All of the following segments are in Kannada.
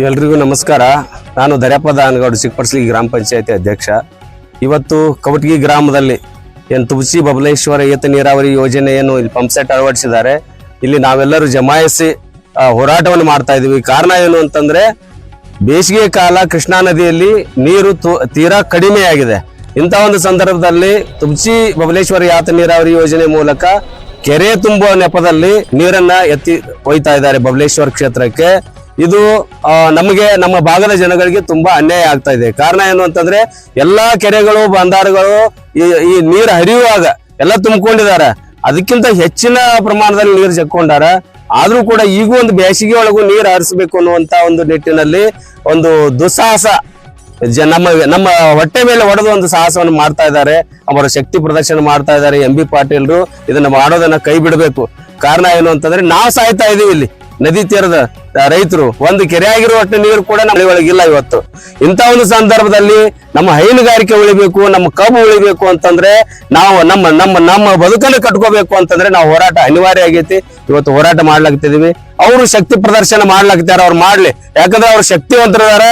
ಎಲ್ರಿಗೂ ನಮಸ್ಕಾರ. ನಾನು ದರ್ಯಪ್ಪ ದಾನಗೌಡ ಚಿಕ್ಕಪಡ್ಸಲಿ ಗ್ರಾಮ ಪಂಚಾಯತಿ ಅಧ್ಯಕ್ಷ. ಇವತ್ತು ಕವಟಗಿ ಗ್ರಾಮದಲ್ಲಿ ಏನು ತುಬಸಿ ಬಬಲೇಶ್ವರ ಏತ ನೀರಾವರಿ ಯೋಜನೆಯನ್ನು ಇಲ್ಲಿ ಪಂಪ್ ಸೆಟ್ ಅಳವಡಿಸಿದ್ದಾರೆ. ಇಲ್ಲಿ ನಾವೆಲ್ಲರೂ ಜಮಾಯಿಸಿ ಹೋರಾಟವನ್ನು ಮಾಡ್ತಾ ಇದ್ದೀವಿ. ಕಾರಣ ಏನು ಅಂತಂದ್ರೆ, ಬೇಸಿಗೆ ಕಾಲ ಕೃಷ್ಣಾ ನದಿಯಲ್ಲಿ ನೀರು ತೀರಾ ಕಡಿಮೆಯಾಗಿದೆ. ಇಂಥ ಒಂದು ಸಂದರ್ಭದಲ್ಲಿ ತುಬಚಿ ಬಬಲೇಶ್ವರ ಯಾತ ನೀರಾವರಿ ಯೋಜನೆ ಮೂಲಕ ಕೆರೆ ತುಂಬುವ ನೆಪದಲ್ಲಿ ನೀರನ್ನ ಎತ್ತಿ ಒಯ್ತಾ ಇದ್ದಾರೆ ಬಬಲೇಶ್ವರ ಕ್ಷೇತ್ರಕ್ಕೆ. ಇದು ನಮಗೆ ನಮ್ಮ ಭಾಗದ ಜನಗಳಿಗೆ ತುಂಬಾ ಅನ್ಯಾಯ ಆಗ್ತಾ ಇದೆ. ಕಾರಣ ಏನು ಅಂತಂದ್ರೆ, ಎಲ್ಲಾ ಕೆರೆಗಳು, ಬಂದಾರುಗಳು, ಈ ನೀರು ಹರಿಯುವಾಗ ಎಲ್ಲ ತುಂಬಿಕೊಂಡಿದ್ದಾರೆ. ಅದಕ್ಕಿಂತ ಹೆಚ್ಚಿನ ಪ್ರಮಾಣದಲ್ಲಿ ನೀರು ಚೆಕ್ಕೊಂಡಾರ, ಆದ್ರೂ ಕೂಡ ಈಗೂ ಒಂದು ಬೇಸಿಗೆ ಒಳಗೂ ನೀರು ಹರಿಸಬೇಕು ಅನ್ನುವಂತ ಒಂದು ನಿಟ್ಟಿನಲ್ಲಿ ಒಂದು ದುಸ್ಸಾಹಸ ನಮ್ಮ ನಮ್ಮ ಹೊಟ್ಟೆ ಮೇಲೆ ಹೊಡೆದು ಒಂದು ಸಾಹಸವನ್ನು ಮಾಡ್ತಾ ಇದ್ದಾರೆ. ಅವರ ಶಕ್ತಿ ಪ್ರದರ್ಶನ ಮಾಡ್ತಾ ಇದ್ದಾರೆ. ಎಂ ಬಿ ಪಾಟೀಲ್ರು ಇದನ್ನ ಮಾಡೋದನ್ನ ಕೈ ಬಿಡಬೇಕು. ಕಾರಣ ಏನು ಅಂತಂದ್ರೆ, ನಾವು ಸಾಯ್ತಾ ಇದೀವಿ ಇಲ್ಲಿ. ನದಿ ತೀರದ ರೈತರು ಒಂದು ಕೆರೆ ಆಗಿರುವಷ್ಟು ನೀರು ಕೂಡ ನಮ್ಮ ಒಳಗಿಲ್ಲ ಇವತ್ತು. ಇಂಥ ಒಂದು ಸಂದರ್ಭದಲ್ಲಿ ನಮ್ಮ ಹೈನುಗಾರಿಕೆ ಉಳಿಬೇಕು, ನಮ್ಮ ಕಬ್ಬು ಉಳಿಬೇಕು ಅಂತಂದ್ರೆ ನಾವು ನಮ್ಮ ನಮ್ಮ ನಮ್ಮ ಬದುಕನ್ನು ಕಟ್ಕೋಬೇಕು ಅಂತಂದ್ರೆ ನಾವು ಹೋರಾಟ ಅನಿವಾರ್ಯ ಆಗೈತಿ. ಇವತ್ತು ಹೋರಾಟ ಮಾಡ್ಲಾಗ್ತಿದೀವಿ. ಅವರು ಶಕ್ತಿ ಪ್ರದರ್ಶನ ಮಾಡ್ಲಾಗ್ತಾರ ಅವ್ರು ಮಾಡ್ಲಿ. ಯಾಕಂದ್ರೆ ಅವ್ರು ಶಕ್ತಿವಂತರಿದಾರ.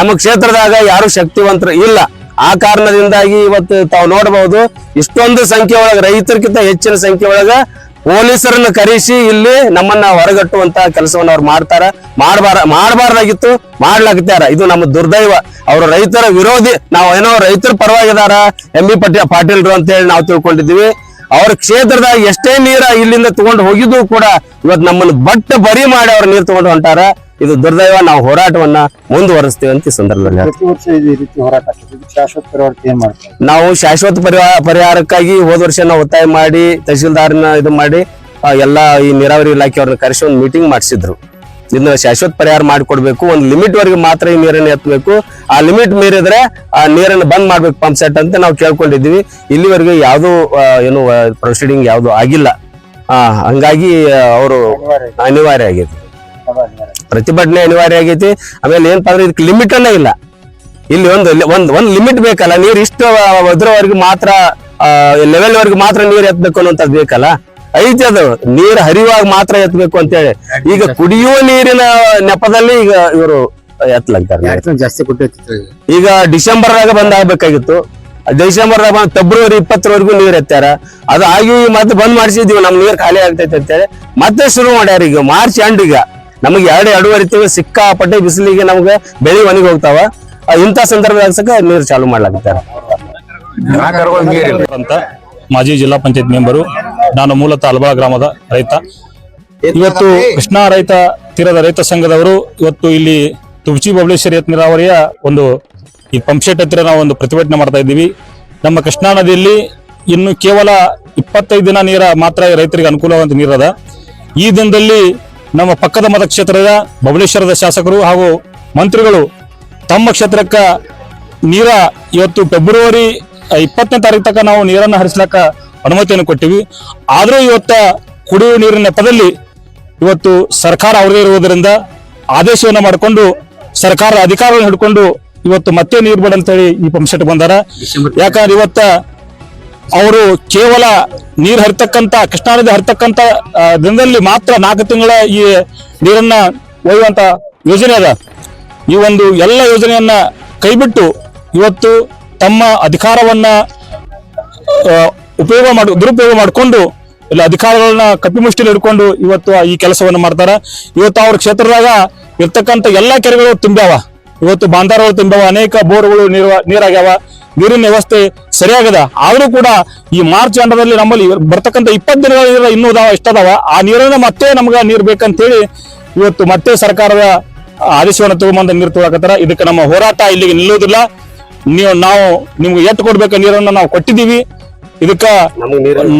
ನಮ್ಮ ಕ್ಷೇತ್ರದಾಗ ಯಾರು ಶಕ್ತಿವಂತರು ಇಲ್ಲ. ಆ ಕಾರಣದಿಂದಾಗಿ ಇವತ್ತು ತಾವು ನೋಡಬಹುದು ಇಷ್ಟೊಂದು ಸಂಖ್ಯೆ ಒಳಗ ರೈತರಿಗಿಂತ ಹೆಚ್ಚಿನ ಸಂಖ್ಯೆ ಒಳಗ ಪೊಲೀಸರನ್ನ ಕರೆಸಿ ಇಲ್ಲಿ ನಮ್ಮನ್ನ ಹೊರಗಟ್ಟುವಂತ ಕೆಲಸವನ್ನು ಅವ್ರು ಮಾಡ್ತಾರ. ಮಾಡಬಾರ, ಮಾಡಬಾರ್ದಾಗಿತ್ತು ಮಾಡ್ಲಾಗ್ತಾರ ಇದು ನಮ್ಮ ದುರ್ದೈವ. ಅವರು ರೈತರ ವಿರೋಧಿ. ನಾವು ಏನೋ ರೈತರ ಪರವಾಗಿದಾರ. ಎಂ ಬಿ ಪಟ್ಟಿ ಪಾಟೀಲ್ರು ಅಂತ ಹೇಳಿ ನಾವು ತಿಳ್ಕೊಂಡಿದ್ವಿ ಅವ್ರ ಕ್ಷೇತ್ರದಾಗ ಎಷ್ಟೇ ನೀರ ಇಲ್ಲಿಂದ ತಗೊಂಡು ಹೋಗಿದ್ದು ಕೂಡ ಇವತ್ತು ನಮ್ಮನ್ನು ಬಟ್ಟ ಬರಿ ಮಾಡಿ ಅವ್ರ ನೀರು ತಗೊಂಡು ಹೊಂಟಾರ. ಇದು ದುರ್ದೈವ ನಾವು ಹೋರಾಟವನ್ನ ಮುಂದುವರಿಸ್ತೀವಿ ಅಂತ ಈ ಸಂದರ್ಭದಲ್ಲಿ ಪ್ರತಿ ವರ್ಷ ಇದು ಈ ರೀತಿ ಹೋರಾಟ ಆಗ್ತದೆ. ಇದಕ್ಕೆ ಶಾಶ್ವತ ಪರಿವರ್ತನೆ ಏನ್ ಮಾಡ್ತಾರೆ ನಾವು ಶಾಶ್ವತ ಪರಿಹಾರ ಪರಿಹಾರಕ್ಕಾಗಿ ಹೋದ ವರ್ಷ ನಾವು ಒತ್ತಾಯ ಮಾಡಿ ತಹಶೀಲ್ದಾರ್ನ ಇದು ಮಾಡಿ ಆ, ಎಲ್ಲಾ ಈ ನೀರಾವರಿ ಇಲಾಖೆಯವ್ರನ್ನ ಕರೆಸಿ ಒಂದು ಮೀಟಿಂಗ್ ಮಾಡಿಸಿದ್ರು. ಇದನ್ನ ಶಾಶ್ವತ ಪರಿಹಾರ ಮಾಡಿಕೊಡ್ಬೇಕು. ಒಂದು ಲಿಮಿಟ್ ವರೆಗೆ ಮಾತ್ರ ಈ ನೀರನ್ನು ಎತ್ತಬೇಕು. ಆ ಲಿಮಿಟ್ ಮೀರಿದ್ರೆ ಆ ನೀರನ್ನು ಬಂದ್ ಮಾಡ್ಬೇಕು ಪಂಪ್ ಸೆಟ್ ಅಂತ ನಾವು ಕೇಳ್ಕೊಂಡಿದ್ವಿ ಇಲ್ಲಿವರೆಗೆ ಯಾವುದು ಏನು ಪ್ರೊಸೀಡಿಂಗ್ ಯಾವುದು ಆಗಿಲ್ಲ. ಆ, ಹಂಗಾಗಿ ಅವರು ಅನಿವಾರ್ಯ ಆಗಿದೆ. ಪ್ರತಿಭಟನೆ ಅನಿವಾರ್ಯ ಆಗೈತಿ. ಆಮೇಲೆ ಏನಪ್ಪಾ ಅಂದ್ರೆ ಇದಕ್ಕೆ ಲಿಮಿಟ್ ಅನ್ನೇ ಇಲ್ಲ. ಇಲ್ಲಿ ಒಂದು ಒಂದ್ ಒಂದ್ ಲಿಮಿಟ್ ಬೇಕಲ್ಲ. ನೀರ್ ಇಷ್ಟು ಅದ್ರವರೆಗೆ ಮಾತ್ರ ಲೆವೆಲ್ ವರೆಗೂ ಮಾತ್ರ ನೀರ್ ಎತ್ತಬೇಕು ಅನ್ನೋಂಥದ್ದು ಬೇಕಲ್ಲ. ಐತಿ ಅದು ನೀರ್ ಹರಿಯುವಾಗ ಮಾತ್ರ ಎತ್ತಬೇಕು ಅಂತೇಳಿ. ಈಗ ಕುಡಿಯುವ ನೀರಿನ ನೆಪದಲ್ಲಿ ಈಗ ಇವರು ಎತ್ತಲಾಗ್ತಾರೆ ಜಾಸ್ತಿ? ಈಗ ಡಿಸೆಂಬರ್ದಾಗ ಬಂದ್ ಆಗ್ಬೇಕಾಗಿತ್ತು. ಡಿಸೆಂಬರ್ದಾಗ ಬಂದ್ ಫೆಬ್ರವರಿ ಇಪ್ಪತ್ತರವರೆಗೂ ನೀರ್ ಎತ್ತಾರ ಅದು ಆಗಿ ಮತ್ತೆ ಬಂದ್ ಮಾಡಿಸಿದ್ವಿ ನಮ್ ನೀರ್ ಖಾಲಿ ಆಗ್ತೈತೆ ಅಂತೇಳಿ. ಮತ್ತೆ ಶುರು ಮಾಡ್ಯಾರ ಈಗ. ಮಾರ್ಚ್ ಎಂಡ್ ಈಗ. ನಮಗೆ ಎರಡು ಎರಡೂವರೆ ತಿಂಗಳು ಸಿಕ್ಕಾಪಟ್ಟೆ ಬಿಸಿಲಿಗೆ ನಮ್ಗೆ ಬೆಳೆ ಒಣಗಿ ಹೋಗ್ತಾವ. ಆ, ಇಂಥ ಸಂದರ್ಭದಾಗ ಸಕ ನೀರು ಚಾಲು ಮಾಡ್ಲಾಗ್ತಾರ ಅಂತ ಮಾಜಿ ಜಿಲ್ಲಾ ಪಂಚಾಯತ್ ಮೆಂಬರು ನಾನು ಮೂಲತಃ ಅಲ್ಬಾ ಗ್ರಾಮದ ರೈತ. ಇವತ್ತು ಕೃಷ್ಣಾ ರೈತ ತೀರದ ರೈತ ಸಂಘದವರು ಇವತ್ತು ಇಲ್ಲಿ ತುಬಚಿ ಬಬಲೇಶ್ವರಿ ಯತ್ ನೀರಾವರಿಯ ಒಂದು ಈ ಪಂಪ್ ಸೆಟ್ ಹತ್ತಿರ ನಾವು ಒಂದು ಪ್ರತಿಭಟನೆ ಮಾಡ್ತಾ ಇದ್ದೀವಿ. ನಮ್ಮ ಕೃಷ್ಣಾ ನದಿಯಲ್ಲಿ ಇನ್ನು ಕೇವಲ ಇಪ್ಪತ್ತೈದು ದಿನ ನೀರ ಮಾತ್ರ ರೈತರಿಗೆ ಅನುಕೂಲವಾದ ನೀರದ. ಈ ದಿನದಲ್ಲಿ ನಮ್ಮ ಪಕ್ಕದ ಮತಕ್ಷೇತ್ರದ ಬಬಲೇಶ್ವರದ ಶಾಸಕರು ಹಾಗೂ ಮಂತ್ರಿಗಳು ತಮ್ಮ ಕ್ಷೇತ್ರಕ್ಕ ನೀರ ಇವತ್ತು ಫೆಬ್ರವರಿ ಇಪ್ಪತ್ತನೇ ತಾರೀಕು ತನಕ ನಾವು ನೀರನ್ನು ಹರಿಸ್ಲಕ್ಕ ಅನುಮತಿಯನ್ನು ಕೊಟ್ಟಿವಿ. ಆದರೂ ಇವತ್ತ ಕುಡಿಯುವ ನೀರಿನ ನೆಪದಲ್ಲಿ ಇವತ್ತು ಸರ್ಕಾರ ಅವರೇ ಇರುವುದರಿಂದ ಆದೇಶವನ್ನು ಮಾಡಿಕೊಂಡು ಸರ್ಕಾರದ ಅಧಿಕಾರವನ್ನು ಹಿಡ್ಕೊಂಡು ಇವತ್ತು ಮತ್ತೆ ನೀರು ಬೇಡ ಅಂತೇಳಿ ಈ ಪಂಪ್ ಸೆಟ್ ಬಂದಾರ ಯಾಕಂದ್ರೆ ಇವತ್ತ ಅವರು ಕೇವಲ ನೀರು ಹರಿತಕ್ಕಂಥ ಕೃಷ್ಣಾ ನದಿ ಹರಿತಕ್ಕಂತ ಆ, ದಿನದಲ್ಲಿ ಮಾತ್ರ ನಾಲ್ಕು ತಿಂಗಳ ಈ ನೀರನ್ನ ಒಯ್ಯುವಂತ ಯೋಜನೆ ಅದ. ಈ ಒಂದು ಎಲ್ಲ ಯೋಜನೆಯನ್ನ ಕೈಬಿಟ್ಟು ಇವತ್ತು ತಮ್ಮ ಅಧಿಕಾರವನ್ನ ಉಪಯೋಗ ಮಾಡಿ ದುರುಪಯೋಗ ಮಾಡಿಕೊಂಡು ಇಲ್ಲ ಅಧಿಕಾರಗಳನ್ನ ಕಪಿಮುಷ್ಟಿಲಿ ಹಿಡ್ಕೊಂಡು ಇವತ್ತು ಈ ಕೆಲಸವನ್ನು ಮಾಡ್ತಾರೆ. ಇವತ್ತು ಅವ್ರ ಕ್ಷೇತ್ರದಾಗ ಇರ್ತಕ್ಕಂಥ ಎಲ್ಲಾ ಕೆರೆಗಳು ತುಂಬ್ಯಾವ. ಇವತ್ತು ಬಾಂಧಾರಗಳು ತುಂಬ ಅನೇಕ ಬೋರ್ಗಳು ನೀರು ನೀರಾಗ್ಯಾವ. ನೀರಿನ ವ್ಯವಸ್ಥೆ ಸರಿಯಾಗದ. ಆದರೂ ಕೂಡ ಈ ಮಾರ್ಚ್ ಅಂಡದಲ್ಲಿ ನಮ್ಮಲ್ಲಿ ಬರ್ತಕ್ಕಂಥ ಇಪ್ಪತ್ತು ದಿನಗಳ ನೀರು ಇನ್ನೂ ಅದಾವ ಇಷ್ಟದಾವ ಆ ನೀರನ್ನ ಮತ್ತೆ ನಮ್ಗ ನೀರ್ ಬೇಕಂತೇಳಿ ಇವತ್ತು ಮತ್ತೆ ಸರ್ಕಾರದ ಆದೇಶವನ್ನು ತಗೊಂಬಂದ ನೀರು ತಗೊಳಕತ್ತಾರ. ಇದಕ್ಕೆ ನಮ್ಮ ಹೋರಾಟ ಇಲ್ಲಿಗೆ ನಿಲ್ಲುವುದಿಲ್ಲ. ನೀವು ನಾವು ನಿಮ್ಗೆ ಎಟ್ಟು ಕೊಡ್ಬೇಕ ನೀರನ್ನ ನಾವು ಕೊಟ್ಟಿದ್ದೀವಿ. ಇದಕ್ಕ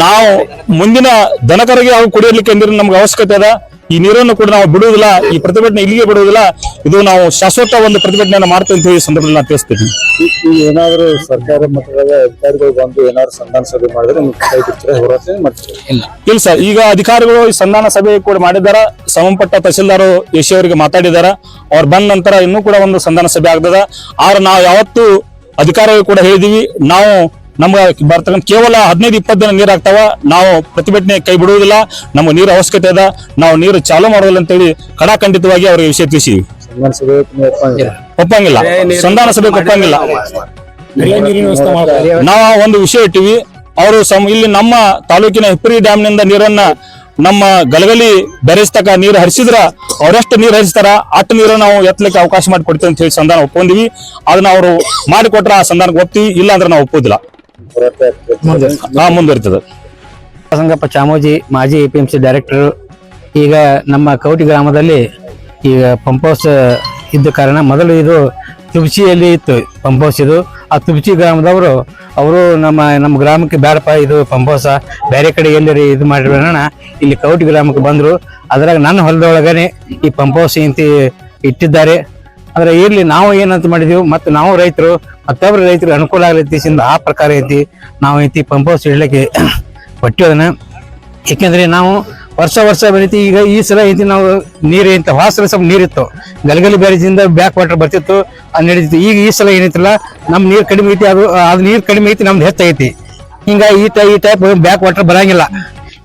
ನಾವು ಮುಂದಿನ ದನಕರಿಗೆ ಅವು ಕುಡಿಯಲಿಕ್ಕೆ ನೀರಿನ ನಮ್ಗೆ ಅವಶ್ಯಕತೆ ಅದ. ಈ ನೀರನ್ನು ಕೂಡ ನಾವು ಬಿಡುವುದಿಲ್ಲ ಈ ಪ್ರತಿಭಟನೆ ಇಲ್ಲಿಗೆ ಬಿಡುವುದಿಲ್ಲ. ಇದು ನಾವು ಶಾಶ್ವತ ಒಂದು ಪ್ರತಿಭಟನೆಯನ್ನು ಮಾಡ್ತೇವೆ ಅಂತ ಹೇಳಿ ಈ ಸಂದರ್ಭದಲ್ಲಿ ನಾನು ತಿಳಿಸ್ತೀನಿ. ಏನಾದರೂ ಸರ್ಕಾರ ಮಟ್ಟದ ಅಧಿಕಾರಿಗಳು ಬಂದು ಏನಾದ್ರು ಸಂಧಾನ ಸಭೆ ಮಾಡಿದ್ರೆ ನಿಮ್ಗೆ ಕೈ ಬಿಡ್ತಾರೆ? ಹೋರಾಟ ಮಾಡ್ತಾರೆ? ಇಲ್ಲ. ಸರ್ ಈಗ ಅಧಿಕಾರಿಗಳು ಈ ಸಂಧಾನ ಸಭೆ ಕೂಡ ಮಾಡಿದ್ದಾರೆ ಸಂಬಂಧಪಟ್ಟ ತಹಶೀಲ್ದಾರ್ ಯಶಿ ಅವರಿಗೆ ಮಾತಾಡಿದಾರ ಅವ್ರು ಬಂದ ನಂತರ ಇನ್ನೂ ಕೂಡ ಒಂದು ಸಂಧಾನ ಸಭೆ ಆಗ್ತದ. ಆದ್ರೆ ನಾವು ಯಾವತ್ತು ಅಧಿಕಾರಿಗಳು ಕೂಡ ಹೇಳಿದೀವಿ ನಾವು ನಮ್ಗೆ ಬರ್ತಕ್ಕಂಥ ಕೇವಲ ಹದಿನೈದು, ಇಪ್ಪತ್ತು ದಿನ ನೀರು ಆಗ್ತಾವ. ನಾವು ಪ್ರತಿಭಟನೆ ಕೈ ಬಿಡುವುದಿಲ್ಲ. ನಮ್ಗೆ ನೀರು ಅವಶ್ಯಕತೆ ಅದ. ನಾವು ನೀರು ಚಾಲೂ ಮಾಡೋದಿಲ್ಲ ಅಂತೇಳಿ ಕಡಾಖಂಡಿತವಾಗಿ ಅವರಿಗೆ ವಿಷಯ ತಿಳಿಸಿವಿ ಸಭೆ ಒಪ್ಪಂಗಿಲ್ಲ. ಸಂಧಾನ ಸಭೆಗೆ ಒಪ್ಪಂಗಿಲ್ಲ. ನಾವು ಒಂದು ವಿಷಯ ಇಟ್ಟಿವಿ. ಅವರು ಇಲ್ಲಿ ನಮ್ಮ ತಾಲೂಕಿನ ಹಿಪ್ಪರಿ ಡ್ಯಾಮ್ನಿಂದ ನೀರನ್ನ ನಮ್ಮ ಗಲಗಲಿ ಬೆರೆಸ್ತಕ ನೀರು ಹರಿಸಿದ್ರ ಅವರೆಷ್ಟು ನೀರು ಹರಿಸ್ತಾರ. ಅಷ್ಟು ನೀರು ನಾವು ಎತ್ತಲಿಕ್ಕೆ ಅವಕಾಶ ಮಾಡಿ ಕೊಡ್ತೀವಿ ಅಂತ ಹೇಳಿ ಸಂಧಾನ ಒಪ್ಕೊಂಡಿವಿ. ಅದನ್ನ ಅವರು ಮಾಡಿಕೊಟ್ರ ಆ ಸಂಧಾನಕ್ಕೆ ಒಪ್ತೀವಿ. ಇಲ್ಲ ಅಂದ್ರೆ ನಾವು ಒಪ್ಪೋದಿಲ್ಲ. ನಾ ಮುಂದುವರಿತದೆ ಸಂಗಪ್ಪ ಚಾಮೋಜಿ ಮಾಜಿ A P M C director ಈಗ ನಮ್ಮ ಕೌಟಿ ಗ್ರಾಮದಲ್ಲಿ ಈಗ ಪಂಪ್ ಹೌಸ್ ಇದ್ದ ಕಾರಣ ಮೊದಲು ಇದು ತುಬಚಿಯಲ್ಲಿ ಇತ್ತು ಪಂಪ್ ಹೌಸ್ ಇದು. ಆ ತುಬಚಿ ಗ್ರಾಮದವರು ಅವರು ನಮ್ಮ ನಮ್ಮ ಗ್ರಾಮಕ್ಕೆ ಬೇಡಪ್ಪ ಇದು ಪಂಪ್ ಹೌಸ ಬೇರೆ ಕಡೆ ಎಲ್ಲರಿ ಇದು ಮಾಡಿರೋಣ ಇಲ್ಲಿ ಕೌಟಿ ಗ್ರಾಮಕ್ಕೆ ಬಂದರು. ಅದ್ರಾಗ ನನ್ನ ಹೊಲದೊಳಗನೆ ಈ ಪಂಪ್ ಹೌಸ್ ಇಂತಿ ಇಟ್ಟಿದ್ದಾರೆ. ಆದ್ರೆ ಇರ್ಲಿ, ನಾವು ಏನಂತ ಮಾಡಿದೀವಿ, ಮತ್ತೆ ನಾವು ರೈತರು, ಮತ್ತೊಬ್ರು ರೈತರಿಗೆ ಅನುಕೂಲ ಆಗಲಿ ಆ ಪ್ರಕಾರ ಐತಿ. ನಾವು ಐತಿ ಪಂಪ್ ಹೌಸ್ ಇಡ್ಲಿಕ್ಕೆ ಪಟ್ಟಿ ಅದನ್ನ. ಏಕೆಂದ್ರೆ ನಾವು ವರ್ಷ ವರ್ಷ ಬೆಳಿತಿ ಈಗ ಈ ಸಲ ಐತಿ ನಾವು ನೀರು ಇಂತ ವಾಸರ ಸ್ವಲ್ಪ ನೀರಿತ್ತು ಗಲಗಲಿ ಬ್ಯಾರೇಜಿಂದ ಬ್ಯಾಕ್ ವಾಟರ್ ಬರ್ತಿತ್ತು ಅದು ನಡೀತಿತ್ತು ಈಗ ಈ ಸಲ ಏನೈತಿಲ್ಲ ನಮ್ಮ ನೀರು ಕಡಿಮೆ ಐತಿ, ಅದು ಅದು ನೀರು ಕಡಿಮೆ ಐತಿ, ನಮ್ದು ಹೆಚ್ಚೈತಿ ಹಿಂಗ ಈ ಟೈ ಈ ಟೈಪ್ ಬ್ಯಾಕ್ ವಾಟರ್ ಬರಂಗಿಲ್ಲ.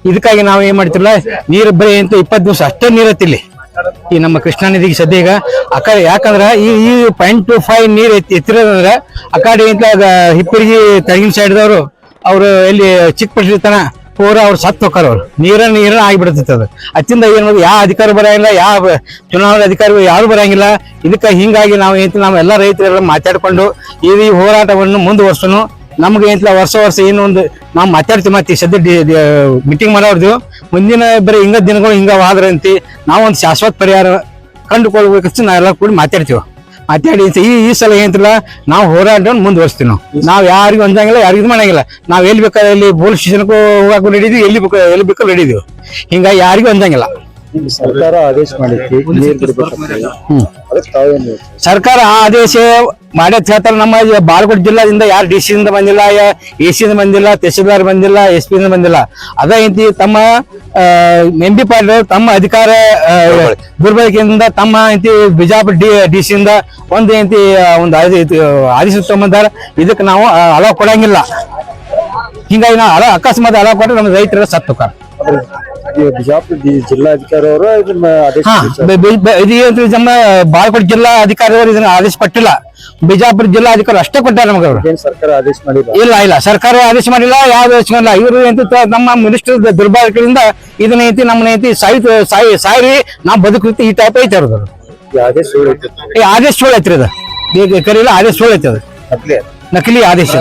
ಇದಕ್ಕಾಗಿ ನಾವು ಏನ್ ಮಾಡ್ತಿಲ್ಲ ನೀರು ಬರೀ ಅಂತ ಇಪ್ಪತ್ತು ದಿವಸ ಅಷ್ಟೇ ನೀರು ಐತಿಲ್ಲಿ ಈ ನಮ್ಮ ಕೃಷ್ಣಾ ನದಿಗೆ ಸದ್ಯ ಈಗ ಯಾಕಂದ್ರೆ ಈ ಈ ಪಾಯಿಂಟ್ ಟು ಫೈವ್ ನೀರ್ ಎತ್ತಿ ಎತ್ತಿರೋದಂದ್ರೆ ಅಕಾಡೆ ಅಂತ ಹಿಪ್ಪರಿಗೆ ತೆಳಗಿನ ಸೈಡ್ದವರು ಅವರು ಎಲ್ಲಿ ಚಿಕ್ಕ ಪಟ್ಟಿರ್ತಾನ ಪೂರ ಅವ್ರು ಸತ್ತು ಹೋಗ್ತಾರ ಅವ್ರು. ನೀರ ನೀರ ಆಗಿಬಿಡ್ತೈತೆ ಅದು. ಅತ್ತಿಂದ ಏನು ಮಾಡೋದು ಯಾವ ಅಧಿಕಾರಿ ಬರಂಗಿಲ್ಲ, ಯಾವ ಚುನಾವಣಾ ಅಧಿಕಾರಿ ಯಾರು ಬರಂಗಿಲ್ಲ. ಇದಕ್ಕೆ ಹಿಂಗಾಗಿ ನಾವು ನಾವು ಎಲ್ಲ ರೈತರೆಲ್ಲ ಮಾತಾಡ್ಕೊಂಡು ಈ ಹೋರಾಟವನ್ನು ಮುಂದುವರ್ಸೋನು. ನಮ್ಗೆ ಏನಿಲ್ಲ ವರ್ಷ ವರ್ಷ ಏನು ಒಂದು ನಾವು ಮಾತಾಡ್ತೀವಿ ಮತ್ತೆ ಸದ್ಯ ಮೀಟಿಂಗ್ ಮಾಡೋರ್ದು. ಮುಂದಿನ ಬರೀ ಹಿಂಗ ದಿನಗಳು ಹಿಂಗ ಆದ್ರಂತೆ ನಾವು ಒಂದು ಶಾಶ್ವತ ಪರಿಹಾರ ಕಂಡುಕೊಳ್ಬೇಕಷ್ಟು ನಾವೆಲ್ಲ ಕೂಡ ಮಾತಾಡ್ತೀವಿ. ಮಾತಾಡಿ ಈ ಈ ಸಲ ಏನಿಲ್ಲ ನಾವು ಹೋರಾಡ್ ಮುಂದುವರಿಸ್ತೀವಿ ನಾವು. ನಾವು ಯಾರಿಗೂ ಅಂದಂಗಿಲ್ಲ ಯಾರಿಗೂ ಇದು ಮಾಡಂಗಿಲ್ಲ. ನಾವು ಎಲ್ಲಿ ಬೇಕಾದ್ರೆ ಇಲ್ಲಿ ಪೊಲೀಸ್ ಸ್ಟೇಷನ್ಗೂ ಹೋಗಕ್ಕೂ ನಡೀತೀವಿ ಎಲ್ಲಿ ಬೇಕು ಎಲ್ಲಿ ಬೇಕು ನಡೀದಿವಿ ಹಿಂಗಾಗಿ ಯಾರಿಗೂ ಅಂದಂಗಿಲ್ಲ ಸರ್ಕಾರ ಆದೇಶ ಮಾಡಿತ್ತು ಸರ್ಕಾರ ಆ ಆದೇಶ ಮಾಡ್ಯತ್ ಹೇಳ್ತಾರೆ ನಮ್ಮ ಈ ಬಾಗಲಕೋಟೆ ಜಿಲ್ಲಾದಿಂದ ಯಾರು ಡಿ ಸಿ ಇಂದ ಬಂದಿಲ್ಲ ಎ ಸಿ ಇಂದ ಬಂದಿಲ್ಲ ತಹಸೀಲ್ದಾರ್ ಬಂದಿಲ್ಲ ಎಸ್ ಪಿ ಇಂದ ಬಂದಿಲ್ಲ. ಅದೇ ರೀತಿ ತಮ್ಮ ಎಂ ಬಿ ಪಾಟೀಲ್ ತಮ್ಮ ಅಧಿಕಾರ ದುರ್ಬಳಕೆಯಿಂದ ತಮ್ಮ ಐತಿ ಬಿಜಾಪುರ ಡಿ ಡಿ ಸಿ ಇಂದ ಒಂದು ಐತಿ ಒಂದು ಆದೇಶ ತಗೊಂಬಂದಾರ. ಇದಕ್ಕೆ ನಾವು ಅಲಾವ್ ಕೊಡಂಗಿಲ್ಲ. ಹಿಂಗಾಗಿ ನಾವು ಅಲ ಅಕಸ್ಮಾತ್ ಅಲಾವ್ ಕೊಟ್ಟರೆ ನಮ್ಮ ರೈತರ ಸತ್ತು ಬಿಜಾಪುರ ಜಿಲ್ಲಾಧಿಕಾರಿ ಅವರು ಇದನ್ನ ಆದೇಶ ಇದು ಜಿಲ್ಲಾ ಅಧಿಕಾರಿಯವರು ಇದನ್ನ ಆದೇಶ ಪಟ್ಟಿಲ್ಲ ಬಿಜಾಪುರ ಜಿಲ್ಲಾ ಅಧಿಕಾರಿ ಅಷ್ಟೇ ಕೊಟ್ಟಾರೆ ನಮಗೆ ಅವರು. ಏನ್ ಸರ್ಕಾರ ಆದೇಶ ಮಾಡಿಲ್ಲ? ಇಲ್ಲ ಇಲ್ಲ ಸರ್ಕಾರ ಆದೇಶ ಮಾಡಿಲ್ಲ ಯಾವ ಆದೇಶ ಮಾಡಿಲ್ಲ. ಇವರು ಎಂತ ನಮ್ಮ ಮಿನಿಸ್ಟರ್ ದುರ್ಭಾಗ್ಯದಿಂದ ಇದನ್ನ ಐತಿ ನಮ್ಮನ್ನ ಐತಿ ಸಾಯಿ ಸಾಯಿ ಸಾಯಿ ನಾವು ಬದುಕುತ್ತಿ ಈ ಟೈಪ್ ಐತೆ ಅವ್ರದ್ದು. ಆದೇಶ ಆದೇಶ ಸುಳ್ಳು ಐತ್ರಿ ಅದು ಕರೀಲ ಕರೀಲ್ಲ ಆದೇಶ ಸುಳ್ಳು ಐತೆ ಅದು. ನಕಲಿ ಆದೇಶ.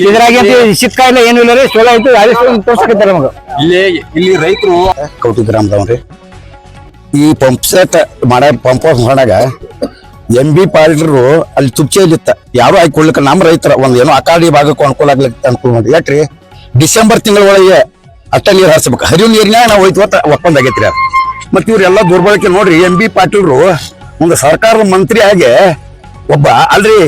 ಇದ್ರಾಗೆ ಸಿಕ್ಕ ಇಲ್ಲ ಏನು ಇಲ್ಲ ರೀ ಸೋಲ ಆಯ್ತು ಆದೇಶ ತೋರ್ಸಕತ್ತಾರೆ ನಮಗೆ. ಇಲ್ಲಿ ಇಲ್ಲಿ ರೈತರು ಕೌಟಿ ಗ್ರಾಮದವ್ರಿ ಈ ಪಂಪ್ ಸೆಟ್ ಮಾಡ ಪಂಪ್ ಹೌಸ್ ಮಾಡಾಗ ಎಂ ಬಿ ಪಾಲಿಟ್ರು ಅಲ್ಲಿ ತುಪ್ಚೆಯಲ್ಲಿತ್ತ ಯಾರು ಕೊಡ್ಲಿಕ್ಕೆ ನಮ್ಮ ರೈತರ ಒಂದ್ ಏನೋ ಅಕಾಡಿ ಭಾಗಕ್ಕೆ ಅನುಕೂಲ ಆಗ್ಲಿಕ್ಕೆ ಅನುಕೂಲ ಮಾಡಿ ಯಾಕ್ರಿ? ಡಿಸೆಂಬರ್ ತಿಂಗಳ ಒಳಗೆ ಅಟ್ಟ ನೀರು ಹರಿಸ್ಬೇಕು. ಹರಿವು ನೀರಿನಾಗ ನಾವು ಹೋಯ್ತು ಅಂತ ಒಪ್ಪಂದ ಆಗೈತ್ರಿ ಅದು ಮತ್ತೆ ಇವರೆಲ್ಲ ದುರ್ಬಳಕೆ ನೋಡ್ರಿ ಎಂ ಬಿ ಪಾಟೀಲ್ರು ಒಂದು ಸರ್ಕಾರದ ಮಂತ್ರಿ ಆಗಿ ಒಬ್ಬ ಅಲ್ರಿ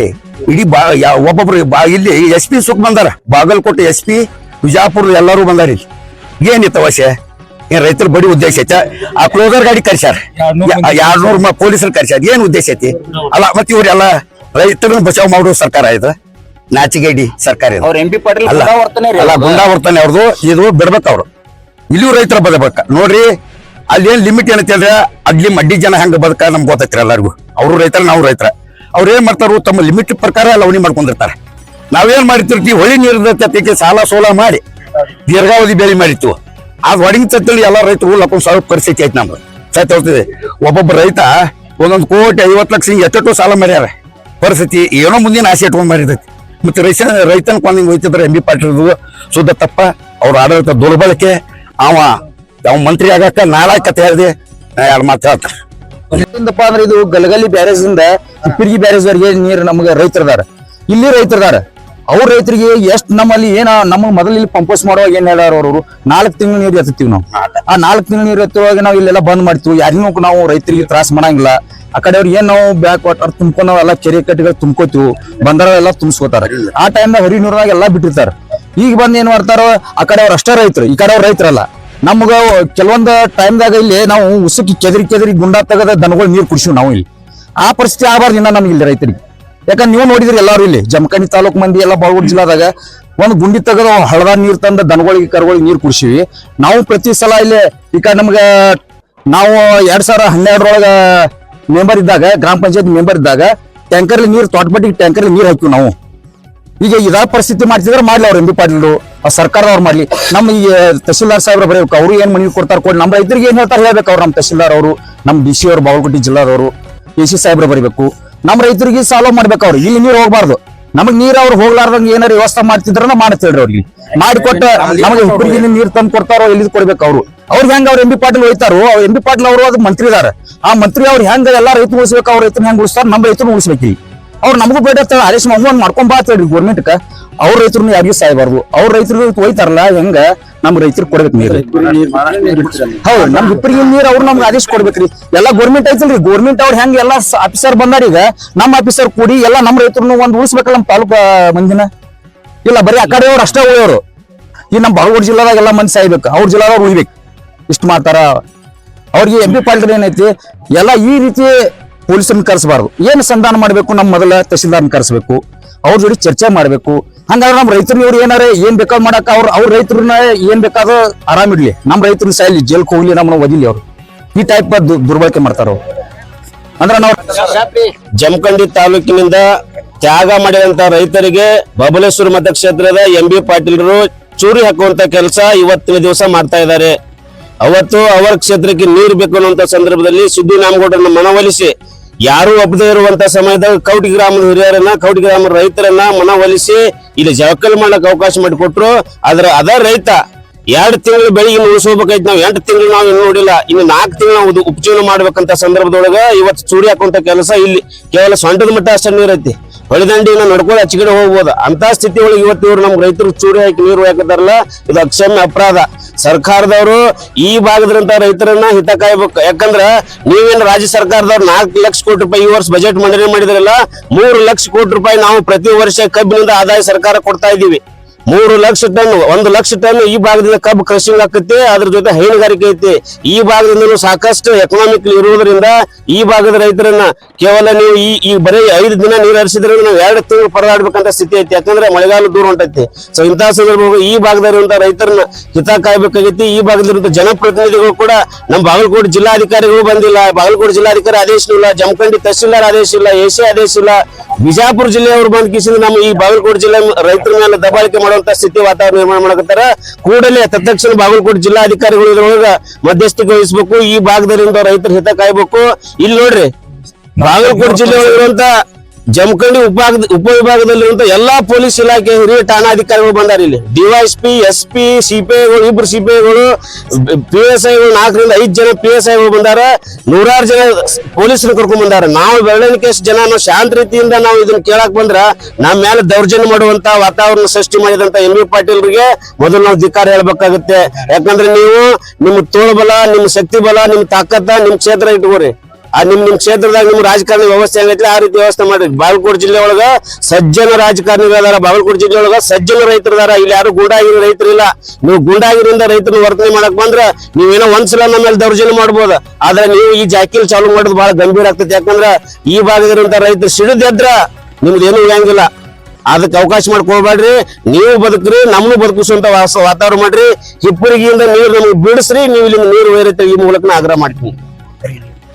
ಇಡೀ ಬಾ ಯಾ- ಒಬ್ಬೊಬ್ರು ಬಾ ಇಲ್ಲಿ ಎಸ್ ಪಿ ಸುಖ ಬಂದಾರ. ಬಾಗಲಕೋಟೆ ಎಸ್ ಪಿ ವಿಜಾಪುರ ಎಲ್ಲರೂ ಬಂದಾರ ಇಲ್ಲಿ. ಏನಿತ್ತು ವಶೆ? ಏನ್ ರೈತರ ಬಡಿ ಉದ್ದೇಶ ಐತೆ? ಆ ಕ್ಲೋಸರ್ ಗಾಡಿ ಕರ್ಸ್ಯಾರ. ಎರಡ್ನೂರ್ ಪೊಲೀಸರು ಕರ್ಸ್ಯಾರ. ಏನ್ ಉದ್ದೇಶ ಐತಿ? ಅಲ್ಲ ಮತ್ತೆ ಇವ್ರೆಲ್ಲ ರೈತರನ್ನ ಬಚಾವ್ ಮಾಡೋ ಸರ್ಕಾರ ಇದು? ನಾಚಿಗೇಡಿ ಸರ್ಕಾರ ಅಲ್ಲ. ಗುಂಡಾವರ್ತನೆ ಅವ್ರದ್ದು ಇದು ಬಿಡ್ಬೇಕು ಅವ್ರು. ಇಲ್ಲಿಯೂ ರೈತರ ಬದಬೇಕ ನೋಡ್ರಿ ಅಲ್ಲಿ ಏನ್ ಲಿಮಿಟ್ ಏನೈತಿ ಅಂದ್ರೆ ಅಲ್ಲಿ ಮಡ್ಡಿ ಜನ ಹೆಂಗ ಬದಕ ನಮ್ಗೆ ಗೊತ್ತೈತ್ರಿ ಎಲ್ಲರಿಗೂ. ಅವರು ರೈತರ ನಾವು ರೈತರ. ಅವ್ರು ಏನ್ ಮಾಡ್ತಾರು ತಮ್ಮ ಲಿಮಿಟ್ ಪ್ರಕಾರ ಲವಣಿ ಮಾಡ್ಕೊಂಡಿರ್ತಾರೆ. ನಾವೇನು ಮಾಡಿರ್ತೀವಿ, ಹೊಳಿ ನೀರಿನ ಸಾಲ ಸೋಲ ಮಾಡಿ ದೀರ್ಘಾವಧಿ ಬೆಳೆ ಮಾಡಿತ್ತು. ಆ ಒಡಗಿ ತತ್ತಳಿ ಎಲ್ಲ ರೈತರು ಲಪ್ಪ ಸಾವಿರ ಪರಿಸ್ಥಿತಿ ಐತೆ ನಮ್ದು. ಸತ್ಯ ಹೋಗ್ತದೆ ಒಬ್ಬೊಬ್ಬ ರೈತ ಒಂದೊಂದು ಕೋಟಿ ಐವತ್ತು ಲಕ್ಷ ಹಿಂಗೆ ಎಷ್ಟೋ ಸಾಲ ಮಾಡ್ಯಾರ. ಪರಿಸ್ಥಿತಿ ಏನೋ ಮುಂದಿನ ಆಸೆ ಇಟ್ಕೊಂಡು ಮಾಡಿರ್ತೈತಿ. ಮತ್ತೆ ರೈತ ರೈತನ ಕೊಂದಿಂಗ್ ಹೋಯ್ತಿದ್ರೆ ಎಂ ಬಿ ಪಾಟೀಲ್ದು ಶುದ್ಧ ತಪ್ಪ. ಅವ್ರ ಆಡಳಿತ ದುರ್ಬಳಕೆ. ಅವ ಅವ ಮಂತ್ರಿ ಆಗಕ್ಕ ನಾಳಾಕತೆ ಹೇಳಿದೆ ಯಾರು ಮಾತು ಏನಪ್ಪ ಅಂದ್ರೆ ಇದು ಗಲಗಲಿ ಬ್ಯಾರೇಜ್ ಇಂದ ಹಿಪ್ಪರಿಗಿ ಬ್ಯಾರೇಜ್ ವರೆಗೆ ನೀರು ನಮಗೆ ರೈತರದಾರ ಇಲ್ಲಿ ರೈತರದಾರ ಅವ್ರ ರೈತರಿಗೆ ಎಷ್ಟ್ ನಮ್ಮಲ್ಲಿ ಏನ ನಮ್ಮ ಮೊದಲು ಇಲ್ಲಿ ಪಂಪೋಸ್ ಮಾಡುವಾಗ ಏನ್ ಹೇಳ್ಯಾರ ಅವರು ನಾಲ್ಕು ತಿಂಗಳು ನೀರು ಎತ್ತೀವಿ ನಾವು. ಆ ನಾಲ್ಕು ತಿಂಗಳು ನೀರು ಎತ್ತುವಾಗ ನಾವು ಇಲ್ಲೆಲ್ಲ ಬಂದ್ ಮಾಡ್ತೀವಿ. ಯಾರಿಗೂ ನಾವು ರೈತರಿಗೆ ತ್ರಾಸ ಮಾಡಂಗಿಲ್ಲ. ಆ ಕಡೆ ಅವ್ರಿಗೆ ಏನ್ ನಾವು ಬ್ಯಾಕ್ ವಾಟರ್ ತುಂಬ್ಕೊಂಡು ಎಲ್ಲ ಕೆರೆ ಕಟ್ಟಿಗಳು ತುಂಬ್ಕೋತೀವಿ. ಬಂದರೆಲ್ಲ ತುಂಬಿಸ್ಕೋತಾರ. ಆ ಟೈಮ್ದಾಗ ಹರಿ ನೀರ್ನಾಗ ಎಲ್ಲಾ ಬಿಟ್ಟಿರ್ತಾರ. ಈಗ ಬಂದ್ ಏನ್ ಮಾಡ್ತಾರೋ ಆ ಕಡೆ ಅವ್ರ ಅಷ್ಟೇ ರೈತರು. ಈ ಕಡೆ ಅವ್ರ ರೈತರಲ್ಲ ನಮ್ಗ ಟೈಮ್ ಟೈಮ್ದಾಗ ಇಲ್ಲಿ ನಾವು ಉಸುಕಿ ಕೆದರಿ ಕೆದರಿ ಗುಂಡ ತೆಗೆದ ದನಗಳು ನೀರು ಕುಡಿಸಿವ್ ನಾವು ಇಲ್ಲಿ. ಆ ಪರಿಸ್ಥಿತಿ ಆಗಬಾರ್ದು ಇನ್ನ ನಮ್ಗೆ ಇಲ್ಲಿ ರೈತರಿಗೆ. ಯಾಕಂದ್ರೆ ನೀವು ನೋಡಿದ್ರಿ ಎಲ್ಲಾರು ಇಲ್ಲಿ, ಜಮಖಂಡಿ ತಾಲೂಕು ಮಂದಿ ಎಲ್ಲ ಬಾಗಲಕೋಟೆ ಜಿಲ್ಲಾದಾಗ ಒಂದು ಗುಂಡಿ ತೆಗೆದ ಹಳದ ನೀರು ತಂದ ದನಗಳಿಗೆ ಕರುಗಳಿಗೆ ನೀರು ಕುಡಿಸಿವಿ ನಾವು ಪ್ರತಿ ಸಲ ಇಲ್ಲಿ ಈಗ ನಮ್ಗೆ ನಾವು ಎರಡ್ ಸಾವಿರ ಹನ್ನೆರಡರೊಳಗ ಮೆಂಬರ್ ಇದ್ದಾಗ, ಗ್ರಾಮ ಪಂಚಾಯತ್ ಮೆಂಬರ್ ಇದ್ದಾಗ ಟ್ಯಾಂಕರ್ ನೀರು, ತೋಟಪಟ್ಟಿಗೆ ಟ್ಯಾಂಕರ್ ನೀರು ಹಾಕಿವಿ ನಾವು. ಈಗ ಇದ ಪರಿಸ್ಥಿತಿ ಮಾಡ್ತಿದ್ರೆ ಮಾಡ್ಲಿ ಅವ್ರು ಎಂಬಿ ಪಾಟೀಲ್ರು. ಸರ್ಕಾರದವ್ರು ಮಾಡ್ಲಿ. ನಮ್ಮ ಈ ತಹಶೀಲ್ದಾರ್ ಸಾಹೇಬ್ರ ಬರೀಬೇಕು ಅವ್ರು ಏನ್ ಮನವಿ ಕೊಡ್ತಾರೆ ಕೊಡಿ ನಮ್ಮ ರೈತರಿಗೆ ಏನ್ ಹೇಳ್ತಾರೆ ಹೇಳ್ಬೇಕು ಅವ್ರು ನಮ್ಮ ತಹಶೀಲ್ದಾರ್ ಅವರು ನಮ್ಮ ಡಿ ಸಿ ಅವರು ಬಾಗಲಕೋಟೆ ಜಿಲ್ಲಾರವರು ಎ ಸಿ ಸಾಹೇಬ್ರ ಬರೀಬೇಕು. ನಮ್ಮ ರೈತರಿಗೆ ಸಾಲ್ವ್ ಮಾಡ್ಬೇಕು ಅವ್ರು. ಇಲ್ಲಿ ನೀರು ಹೋಗ್ಬಾರ್ದು. ನಮಗ್ ನೀರ್ ಅವ್ರು ಹೋಗ್ಲಾರ್ದಂಗ ಏನಾರ ವ್ಯವಸ್ಥೆ ಮಾಡ್ತಿದ್ರ ಮಾಡ್ತೇಳ್ರಿ ಅವ್ರಿಗೆ. ಮಾಡಿಕೊಟ್ಟ ನಮಗೆ ಹುಡುಗಿನ ನೀರ್ ತಂದು ಕೊಡ್ತಾರೋ ಎಲ್ಲಿ ಕೊಡ್ಬೇಕು ಅವ್ರು. ಅವ್ರಿಗೆ ಹೆಂಗ ಅವ್ರು ಎಂ ಬಿ ಪಾಟೀಲ್ ಹೋಯ್ತಾರೋ ಎಂ ಬಿ ಪಾಟೀಲ್ ಅವರು ಅದು ಮಂತ್ರಿ ಇದಾರೆ. ಆ ಮಂತ್ರಿ ಅವ್ರು ಹೆಂಗ ಎಲ್ಲಾ ರೈತ ಉಳಿಸ್ಬೇಕು ಅವ್ರ ರೈತನ ಹೆಂಗ್ ಉಳಿಸ್ತಾರ ನಮ್ಮ ರೈತನ ಉಳಿಸ್ಬೇಕು ಅವ್ರು ನಮಗೂ ಬೇಡ ಆದೇಶ ಮಾಡ್ಕೊಂಡ್ ಬಾ ಅಂತ ಹೇಳಿ ಗೌರ್ಮೆಂಟ್ ಅವ್ರ ರೈತರು ಯಾರಿಗೂ ಸಾಯಬಾರ್ದು. ಅವ್ರ ರೈತರು ಹೋಯ್ತಾರಲ್ಲ ಹೆಂಗ? ನಮ್ ರೈತರಿಗೆ ಕೊಡ್ಬೇಕು ನೀರು. ಹೌದು, ನಮ್ ಇಬ್ಬರಿಗೆ ನೀರು ಅವ್ರು ನಮ್ಗೆ ಆದೇಶ ಕೊಡ್ಬೇಕ್ರಿ. ಎಲ್ಲಾ ಗೌರ್ಮೆಂಟ್ ಐತಲ್ರಿ ಗೌರ್ಮೆಂಟ್ ಅವ್ರ ಹೆಂಗ್ ಎಲ್ಲಾ ಆಫೀಸರ್ ಬಂದಾರ ಈಗ, ನಮ್ಮ ಆಫೀಸರ್ ಕೂಡಿ ಎಲ್ಲಾ ನಮ್ ರೈತರನ್ನು ಒಂದ್ ಉಳಿಸ್ಬೇಕಲ್ಲ ನಮ್ ತಾಲೂಕು ಮಂದಿನ? ಇಲ್ಲ, ಬರೀ ಆ ಕಡೆಯವ್ರು ಅಷ್ಟೇ ಉಳಿಯೋರು. ಈ ನಮ್ ಬಾಗಲಕೋಟೆ ಜಿಲ್ಲಾದಾಗ ಎಲ್ಲಾ ಮಂದಿ ಸಾಯ್ಬೇಕು. ಅವ್ರ ಜಿಲ್ಲಾದಾಗ ಉಳಿಬೇಕು. ಇಷ್ಟ ಮಾಡ್ತಾರ ಅವ್ರಿಗೆ ಎಂ ಪಿ ಪಾಲ್ಟರ್ ಏನೈತಿ, ಎಲ್ಲ ಈ ರೀತಿ ಪೊಲೀಸರನ್ನ ಕರೆಸಬಾರ್ದು. ಏನು ಸಂಧಾನ ಮಾಡಬೇಕು ನಮ್ಮ ಮೊದಲ ತಹಶೀಲ್ದಾರ್ನ ಕರೆಸಬೇಕು. ಅವ್ರ ಜೋಡಿ ಚರ್ಚೆ ಮಾಡಬೇಕು. ಹಂಗಾದ್ರೆ ನಮ್ಮ ರೈತರು ಇವ್ರು ಏನಾರ, ಏನ್ ಬೇಕಾದ್ ಮಾಡಕ್ ಅವ್ರ ಅವ್ರ ರೈತರನ್ನ ಏನ್ ಬೇಕಾದ್ರೂ ಆರಾಮಿಡ್ಲಿ ನಮ್ಮ ರೈತರು ಸಾಯ್ಲಿ ಜೈಲ್ಗೆ ಹೋಗ್ಲಿ, ನಮ್ಮನ್ನ ಒದಿಲಿ ಅವ್ರು. ಈ ಟೈಪ್ ದುರ್ಬಳಕೆ ಮಾಡ್ತಾರ ಅಂದ್ರೆ ನಾವು ಜಮಖಂಡಿ ತಾಲೂಕಿನಿಂದ ತ್ಯಾಗ ಮಾಡಿದಂತ ರೈತರಿಗೆ ಬಬಲೇಶ್ವರ ಮತಕ್ಷೇತ್ರದ ಎಂ ಬಿ ಪಾಟೀಲ್ರು ಚೂರಿ ಹಾಕುವಂತ ಕೆಲಸ ಇವತ್ತಿನ ದಿವಸ ಮಾಡ್ತಾ ಇದ್ದಾರೆ ಅವತ್ತು ಅವರ ಕ್ಷೇತ್ರಕ್ಕೆ ನೀರು ಬೇಕು ಅನ್ನುವಂತ ಸಂದರ್ಭದಲ್ಲಿ ಸಿದ್ದು ನಾಮಗೌಡರನ್ನ ಮನವೊಲಿಸಿ, ಯಾರು ಒಬ್ಬದೇ ಇರುವಂತ ಸಮಯದಾಗ ಕೌಟಿ ಗ್ರಾಮದ ಹಿರಿಯರನ್ನ ಕೌಟಿ ಗ್ರಾಮದ ರೈತರನ್ನ ಮನವೊಲಿಸಿ ಇಲ್ಲಿ ಜವಕಲ್ ಮಾಡಕ್ ಅವಕಾಶ ಮಾಡಿಕೊಟ್ರು. ಆದ್ರ ಅದ ರೈತ ಎರಡು ತಿಂಗಳು ಬೆಳಿಗ್ಗೆ ಉಳಿಸ್ಕೋಬೇಕಾಯ್ತು ನಾವು ಎಂಟು ತಿಂಗಳು ನಾವು ಇನ್ನು ನೋಡಿಲ್ಲ. ಇನ್ನು ನಾಲ್ಕು ತಿಂಗಳು ನಾವು ಉಪಜೀವನ ಮಾಡ್ಬೇಕಂತ ಸಂದರ್ಭದೊಳಗ ಇವತ್ತು ಚೂರಿ ಹಾಕುವಂತ ಕೆಲಸ ಇಲ್ಲಿ ಕೇವಲ ಸೊಂಟದ ಮಟ್ಟ ಅಷ್ಟೇ ನೀರ್ ಐತಿ. ಹೊಳೆದಂಡಿ ನಾವು ನಡ್ಕೊಂಡು ಆಚೆ ಹೋಗ್ಬೋದು. ಅಂತ ಸ್ಥಿತಿ ಒಳಗೆ ಇವತ್ತು ಇವ್ರು ನಮ್ಮ ರೈತರು ಚೂರಿ ಹಾಕಿ ನೀರು ಹಾಕಿದಾರಲ್ಲ ಇದು ಅಕ್ಷಮ್ಯ ಅಪರಾಧ. ಸರ್ಕಾರದವರು ಈ ಭಾಗದಂತ ರೈತರನ್ನ ಹಿತ ಕಾಯ್ಬೇಕು. ಯಾಕಂದ್ರ ನೀವೇನು ರಾಜ್ಯ ಸರ್ಕಾರದವ್ರು ನಾಲ್ಕು ಲಕ್ಷ ಕೋಟಿ ರೂಪಾಯಿ ಈ ವರ್ಷ ಬಜೆಟ್ ಮಂಡನೆ ಮಾಡಿದ್ರಲ್ಲ, ಮೂರು ಲಕ್ಷ ಕೋಟಿ ರೂಪಾಯಿ ನಾವು ಪ್ರತಿ ವರ್ಷ ಕಬ್ಬಿನಿಂದ ಆದಾಯ ಸರ್ಕಾರ ಕೊಡ್ತಾ ಇದೀವಿ ಮೂರು ಲಕ್ಷ ಟನ್, ಒಂದು ಲಕ್ಷ ಟನ್ ಈ ಭಾಗದಿಂದ ಕಬ್ಬು ಕ್ರಷಿಂಗ್ ಆಗುತ್ತೆ ಅದ್ರ ಜೊತೆ ಹೈನುಗಾರಿಕೆ ಐತಿ. ಈ ಭಾಗದಿಂದ ಸಾಕಷ್ಟು ಎಕನಾಮಿಕ್ ಇರುವುದರಿಂದ ಈ ಭಾಗದ ರೈತರನ್ನ ಕೇವಲ ನೀವು ಈ ಈ ಬರೀ ಐದು ದಿನ ನೀರು ಹರಿಸಿದ್ರೆ ನಾವು ಎರಡು ತಿಂಗಳು ಪರದಾಡ್ಬೇಕಂತ ಸ್ಥಿತಿ ಐತಿ. ಯಾಕಂದ್ರೆ ಮಳೆಗಾಲ ದೂರ ಹೊಂಟೈತಿ ಸೊ ಇಂತಹ ಸಂದರ್ಭ ಈ ಭಾಗದಲ್ಲಿರುವಂತ ರೈತರನ್ನ ಹಿತ ಕಾಯ್ಬೇಕಾಗೈತಿ. ಈ ಭಾಗದಲ್ಲಿರುವಂತ ಜನಪ್ರತಿನಿಧಿಗಳು ಕೂಡ ನಮ್ಮ ಬಾಗಲಕೋಟೆ ಜಿಲ್ಲಾಧಿಕಾರಿಗಳು ಬಂದಿಲ್ಲ. ಬಾಗಲಕೋಟೆ ಜಿಲ್ಲಾಧಿಕಾರಿ ಆದೇಶ ಇಲ್ಲ. ಜಮಖಂಡಿ ತಹಶೀಲ್ದಾರ್ ಆದೇಶ ಇಲ್ಲ. ಎಸಿ ಆದೇಶ ಇಲ್ಲ. ಬಿಜಾಪುರ ಜಿಲ್ಲೆಯವರು ಬಂದ್ ನಮ್ಮ ಈ ಬಾಗಲಕೋಟೆ ಜಿಲ್ಲೆ ರೈತರ ಮೇಲೆ ದಬ್ಬಾಳಿಕೆ ಮಾಡುವಂತ ಸ್ಥಿತಿ ವಾತಾವರಣ ನಿರ್ಮಾಣ ಮಾಡಕತ್ತಾರ. ಕೂಡಲೇ ತತ್ಕ್ಷಣ ಬಾಗಲಕೋಟೆ ಜಿಲ್ಲಾಧಿಕಾರಿಗಳು ಇದ್ರೊಳಗ ಮಧ್ಯಸ್ಥಿಕೆ ವಹಿಸಬೇಕು. ಈ ಭಾಗದಲ್ಲಿಂದ ರೈತರ ಹಿತ ಕಾಯ್ಬೇಕು. ಇಲ್ಲಿ ನೋಡ್ರಿ, ಬಾಗಲಕೋಟೆ ಜಿಲ್ಲೆ ಒಳಗಿರುವಂತ ಜಮಖಂಡಿ ಉಪಭಾಗದ ಉಪವಿಭಾಗದಲ್ಲಿರುವಂತ ಎಲ್ಲಾ ಪೊಲೀಸ್ ಇಲಾಖೆ ಹಿರಿಯ ಠಾಣಾಧಿಕಾರಿಗಳು ಬಂದಾರ ಇಲ್ಲಿ. ಡಿವೈಎಸ್ಪಿ ಎಸ್ ಪಿ ಸಿಪಿಐಗಳು ಇಬ್ರು ಸಿಪಿಐಗಳು ಪಿ ಎಸ್ ಐಗಳು, ನಾಲ್ಕರಿಂದ ಐದು ಜನ ಪಿ ಎಸ್ ಐಗಳು ಬಂದಾರ. ನೂರಾರು ಜನ ಪೊಲೀಸರು ಕರ್ಕೊಂಡ್ ಬಂದಾರ. ನಾವು ಬೆಳ್ಳನಿಕೆಷ್ಟು ಜನ ನಾವು ಶಾಂತ ರೀತಿಯಿಂದ ನಾವು ಇದನ್ನ ಕೇಳಕ್ ಬಂದ್ರ ನಮ್ಮ ಮೇಲೆ ದೌರ್ಜನ್ಯ ಮಾಡುವಂತ ವಾತಾವರಣ ಸೃಷ್ಟಿ ಮಾಡಿದಂತ ಎಂ ಬಿ ಪಾಟೀಲ್ರಿಗೆ ಮೊದಲು ನಾವು ಧಿಕ್ಕಾರ ಹೇಳ್ಬೇಕಾಗುತ್ತೆ. ಯಾಕಂದ್ರೆ ನೀವು ನಿಮ್ಮ ತೋಳ್ಬಲ ನಿಮ್ಮ ಶಕ್ತಿ ಬಲ, ನಿಮ್ಮ ತಾಕತ್ತ, ನಿಮ್ಮ ಕ್ಷೇತ್ರ ಇಟ್ಕೋರಿ. ನಿಮ್ ನಿಮ್ ಕ್ಷೇತ್ರದಾಗ ನಿಮ್ ರಾಜಕಾರಣ ವ್ಯವಸ್ಥೆ ಏನೈತಿ ಆ ರೀತಿ ವ್ಯವಸ್ಥೆ ಮಾಡ್ರಿ ಬಾಗಲಕೋಟೆ ಜಿಲ್ಲೆ ಒಳಗ ಸಜ್ಜನ ರಾಜಕಾರಣಿಗಳದಾರ ಬಾಗಲಕೋಟೆ ಜಿಲ್ಲೆ ಒಳಗ ಸಜ್ಜನ ರೈತರದಾರ ಇಲ್ಲಿ ಯಾರು ಗೂಂಡಾಗಿರೋ ರೈತರಿಲ್ಲ ನೀವು ಗೂಂಡಾಗಿರಿಂದ ರೈತರನ್ನ ವರ್ತನೆ ಮಾಡಕ್ ಬಂದ್ರ ನೀವೇನೋ ಒಂದ್ಸಲ ನಮ್ಮ ಮೇಲೆ ದೌರ್ಜನ್ಯ ಮಾಡ್ಬೋದು. ಆದ್ರೆ ನೀವು ಈ ಜಾಕಿಲ್ ಚಾಲು ಮಾಡೋದು ಬಹಳ ಗಂಭೀರ ಆಗ್ತೈತಿ. ಯಾಕಂದ್ರ ಈ ಭಾಗದಿರುವಂತ ರೈತರು ಸಿಡಿದ್ರ ನಿಮ್ದೇನು ಹೇಗಿಲ್ಲ ಅದಕ್ಕೆ ಅವಕಾಶ ಮಾಡ್ಕೊಳ್ಬೇಡ್ರಿ. ನೀವು ಬದುಕ್ರಿ, ನಮ್ನು ಬದುಕಿಸುವಂತ ವಾತಾವರಣ ಮಾಡ್ರಿ. ಹಿಪ್ಪರಿಗಿಂದ ನೀರು ನಮಗೆ ಬಿಡಿಸ್ರಿ. ನೀವು ಇಲ್ಲಿಂದ ನೀರು ವೈರತೆ ಈ ಮೂಲಕ ಆಗ್ರಹ ಮಾಡ್ತೀನಿ.